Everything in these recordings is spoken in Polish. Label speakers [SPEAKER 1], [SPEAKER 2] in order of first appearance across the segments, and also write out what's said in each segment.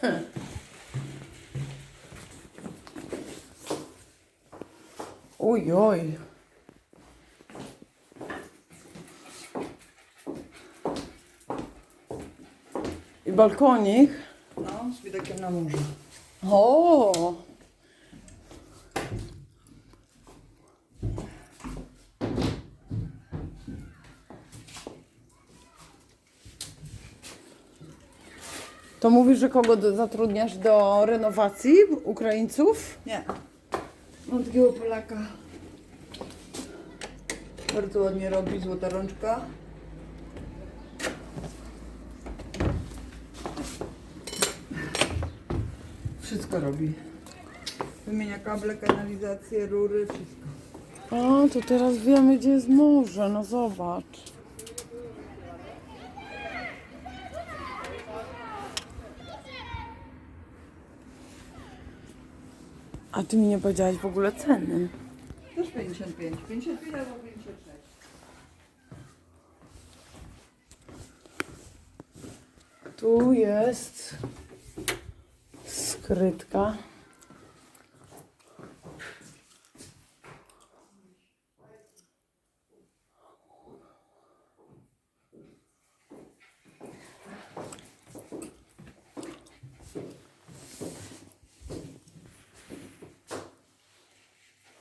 [SPEAKER 1] Hm. Oj, oj. I balkonik?
[SPEAKER 2] No, z widokiem na morze.
[SPEAKER 1] O! To mówisz, że kogo do, zatrudniasz do renowacji Ukraińców?
[SPEAKER 2] Nie. Mam takiego Polaka. Bardzo ładnie robi, złota rączka. Wszystko robi. Wymienia kable, kanalizację, rury, wszystko.
[SPEAKER 1] A, to teraz wiemy, gdzie jest morze. No zobacz. A ty mi nie powiedziałaś w ogóle ceny.
[SPEAKER 2] Też 55. 55 albo 56.
[SPEAKER 1] Tu jest skrytka.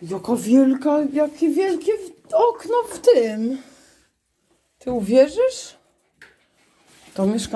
[SPEAKER 1] Jaka wielka, jakie wielkie okno w tym. Ty uwierzysz? To mieszka